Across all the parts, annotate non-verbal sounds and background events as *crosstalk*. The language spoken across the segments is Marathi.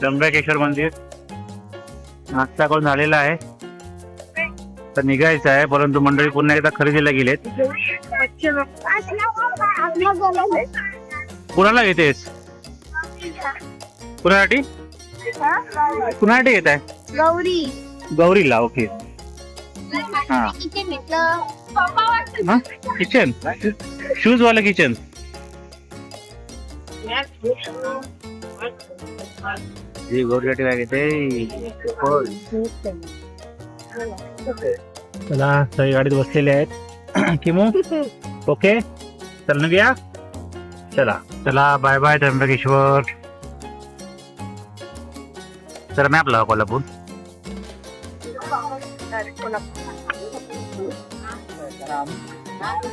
त्र्यंबकेश्वर मंदिर. नाश्ता करून झालेला आहे. तर निघायचं आहे परंतु मंडळी पुन्हा एकदा खरेदीला गेलेत. कुणाला घेतेस? कुणासाठी? कुणासाठी घेत आहे? गौरी. गौरीला ओके. हा. हा? किचन? शूज वाला किचन? काय घेते चला सगळी गाडीत बसलेले आहेत *clears throat* किमू? *laughs* ओके चल ना घ्या चला चला बाय बाय त्र्यंबकेश्वर। चला मॅप लावा कोल्हापूर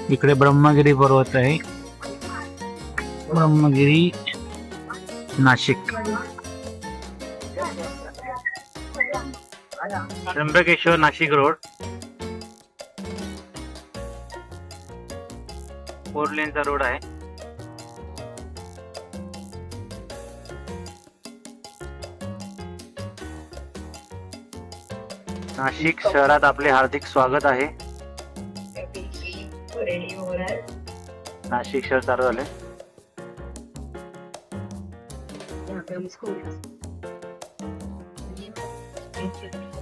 इकडे ब्रह्मगिरी पर्वत आहे ब्रह्मगिरी नाशिक। त्र्यंबकेश्वर नाशिक रोड. फोर लेनचा रोड आहे. नाशिक शहरात आपले हार्दिक स्वागत आहे. नाशिक शहर चालू झाले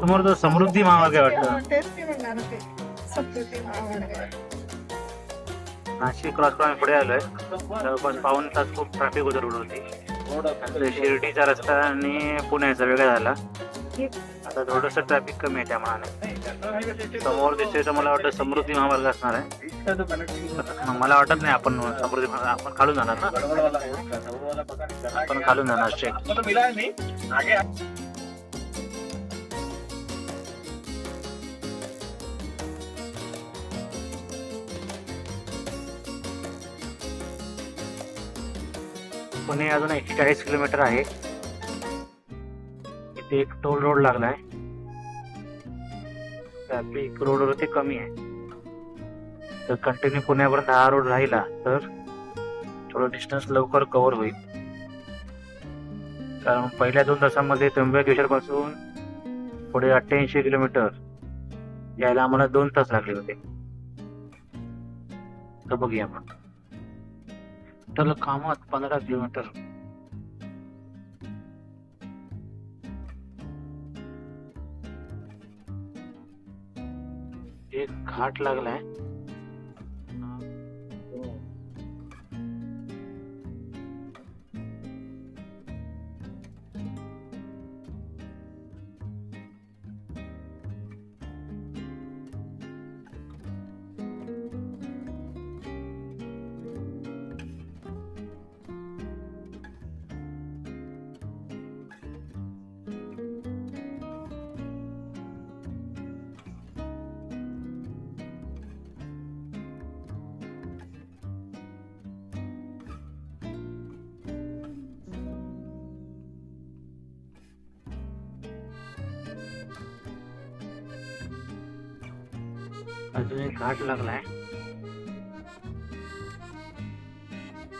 समोर तो समृद्धी महामार्ग आहे वाटतं नाशिक क्रॉस करून पुढे आलोय. जवळपास पाऊन तास खूप ट्रॅफिक होतं. रोडवरती आता शिर्डीचा रस्ता आणि पुण्याचा वेगळा झाला. आता थोडस ट्रॅफिक कमी आहे त्या मानाने समोर दिसतोय तर मला वाटतं समृद्धी महामार्ग असणार आहे. मला वाटत नाही आपण समृद्धी आपण खालून जाणार ना. आपण खालून जाणार स्ट्रेट पुणे अजून एकशे चाळीस किलोमीटर आहे. इथे एक टोल रोड लागलाय. ट्रॅफिक रोडवरती कमी आहे. तर कंटिन्यू पुण्यापर्यंत हा रोड राहिला तर थोडं डिस्टन्स लवकर कव्हर होईल. कारण पहिल्या दोन तासामध्ये त्र्यंबकेश्वर पासून पुढे अठ्ठ्याऐंशी किलोमीटर यायला आम्हाला दोन तास लागले होते. तर बघूया आपण. त्याला कामात पंधरा किलोमीटर. एक घाट लागलाय. अजून एक घाट लागलाय.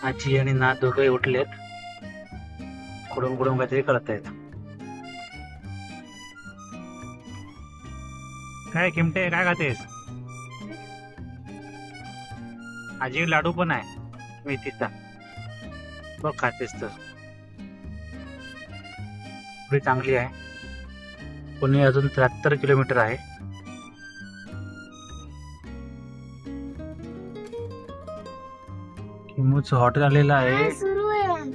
आजी आणि नाथ दोघे उठलेत. कुडून कुडून काहीतरी करतायत. काय किमटे काय खातेस? आजी लाडू पण आहे मेथीचा. बघ खातेस तर. चांगली आहे. पुणे अजून त्र्याहत्तर किलोमीटर आहे. किमूच हॉटेल आलेलं आहे. सुरू आहे.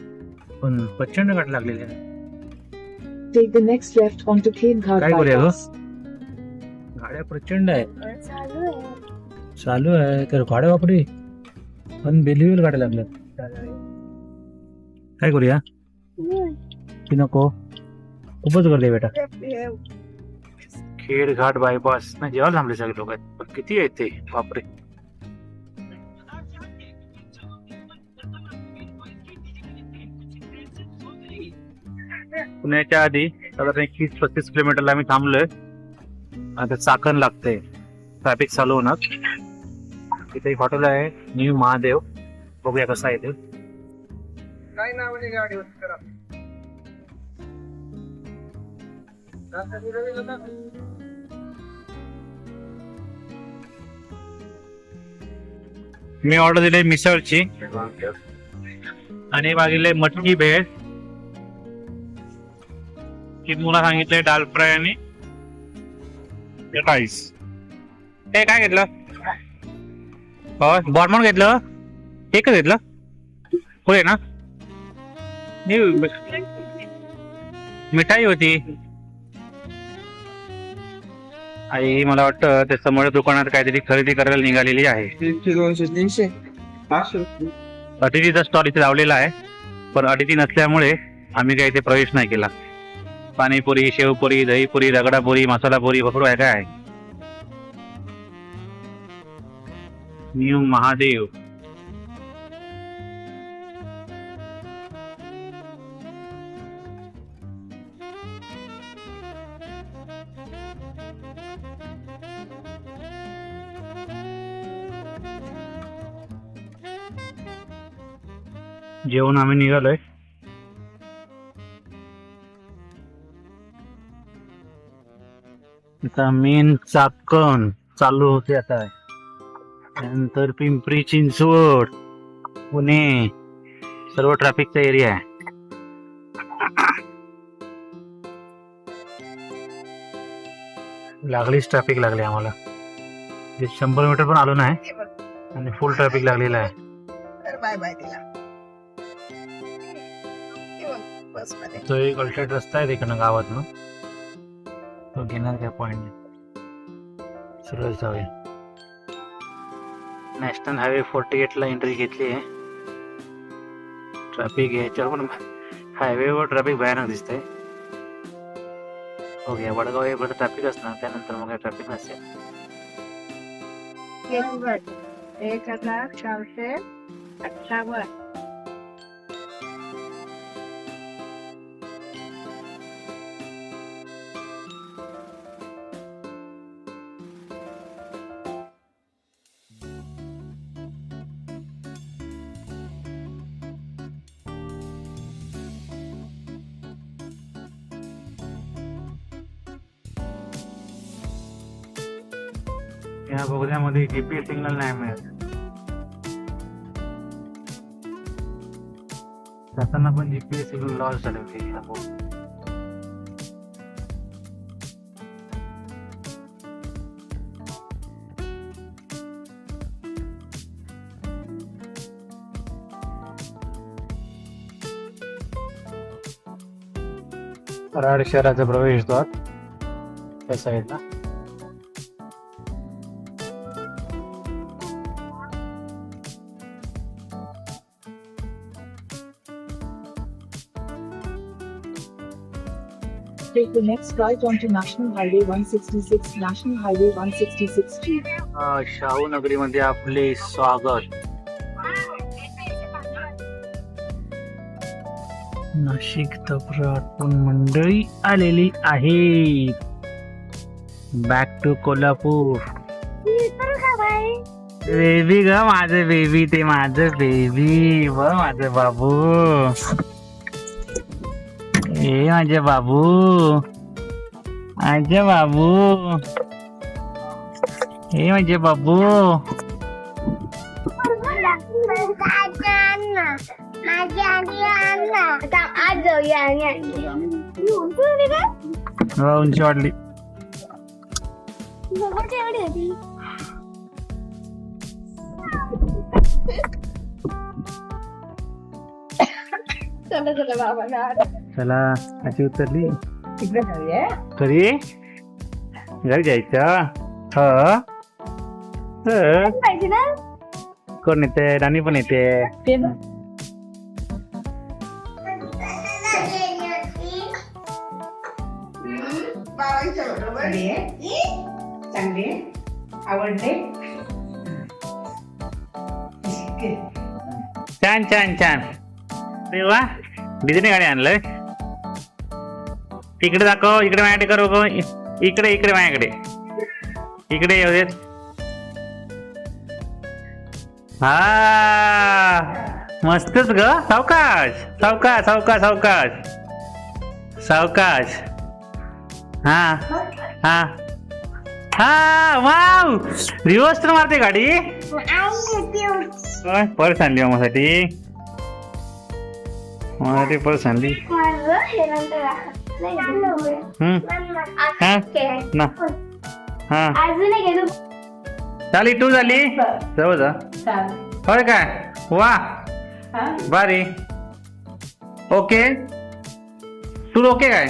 पण प्रचंड गाठ लागलेली आहे. Take the next left onto Cane Ghat काय करूया ग bypass. गाड्या प्रचंड आहेत. चालू आहे. चालू आहे. तर गाड्या वापरी. पण बेलिवेल गाड्या लागल्यात. काय करूया? की नको? खूपच गर्दी आहे बेटा. खेड घाट बायपास नाही जेव्हा थांबले सगळे लोक आहेत. पण किती आहेत ते? बापरे. पुण्याच्या आधी साधारण एकवीस पस्तीस किलोमीटरला आम्ही थांबलोय. आता चाकण लागतंय. ट्रॅफिक चालू होणार. इथे एक हॉटेल आहे न्यू महादेव. बघूया कसं आहे ते. काय करा. मी ऑर्डर दिली मिसळची. आणि मागितले मटकी भेळ. की मुला सांगितले दाल फ्राय आणि राईस ते काय घेतलं? हो बॉर्मन घेतलं? एकच घेतलं? होय ना? मिठाई होती. आई मला वाटतं त्या समोर दुकानात काहीतरी खरेदी करायला निघालेली आहे. दोनशे तीनशे. अतिथीचा स्टॉल इथे लावलेला आहे. पण अतिथी नसल्यामुळे आम्ही काही इथे प्रवेश नाही केला. पाणीपुरी शेवपुरी दहीपुरी रगडापुरी मसालापुरी भरपूर आहे काय? न्यू महादेव. जेवण आम्ही निघालोय. आता मेन चाकण चालू होते आता. त्यानंतर पिंपरी चिंचवड पुणे. सर्व ट्रॅफिकचा एरिया आहे. लागलीच ट्रॅफिक लागली आम्हाला. शंभर मीटर पण आलो नाही आणि फुल ट्रॅफिक लागलेला आहे. बाय बाय तो एक अल्टरेट रस्ता आहे तिकडनं गावातनं. तो घेणार त्या पॉइंट सरळ जाऊया. नॅशनल हायवे फोर्टी एटला एंट्री घेतली आहे. ट्रॅफिक याच्यावर पण हायवेवर ट्रॅफिक भयानक दिसतंय. ओके वडगाव येईपर्यंत ट्रॅफिक असणार त्यानंतर मग ट्रॅफिक नसेल. एक हजार चारशे अठ्ठावन्न. या बोगद्यामध्ये जीपीएस सिग्नल नाही मिळत. जाताना पण जीपीएस सिग्नल लॉस झाले होते कराड शहराचा प्रवेशद्वार त्या साईडला the next right onto National Highway 166, National Highway 166 G. अ, शाहू नगरीमध्ये आपले स्वागत. नाशिक तपर आटपून मंडळी आलेली आहे बॅक टू कोल्हापूर. बेबी ग माझं बेबी ते माझं बेबी व माझं बाबू. ए माझे बाबू माझे बाबू हे म्हणजे बाबू आज जाऊया आणि चला चला बाबा चला अशी उतरली. तिकडे जाऊया. तरी? घरी जायचं? ह. पाहिजे ना? कोण येते? राणी पण येते. चांगली आहे. आवडते. छान छान छान. अरे वा डिझनी गाडी आणलंय. इकडे दाखव इकडे माझ्याकडे करू इकडे इकडे माझ्याकडे. इकडे येऊ देत हा मस्तच ग. सावकाश सावकाश सावकाश सावकाश. सावकाश. हा हा. हा वाव! रिवर्स तर मारते गाडी. पर्स आणली मामासाठी. मामासाठी पर्स आणली हम्म. ना. हा. झाली टू झाली? जाऊ जा. होय काय? वा. बारी ओके? तू ओके काय?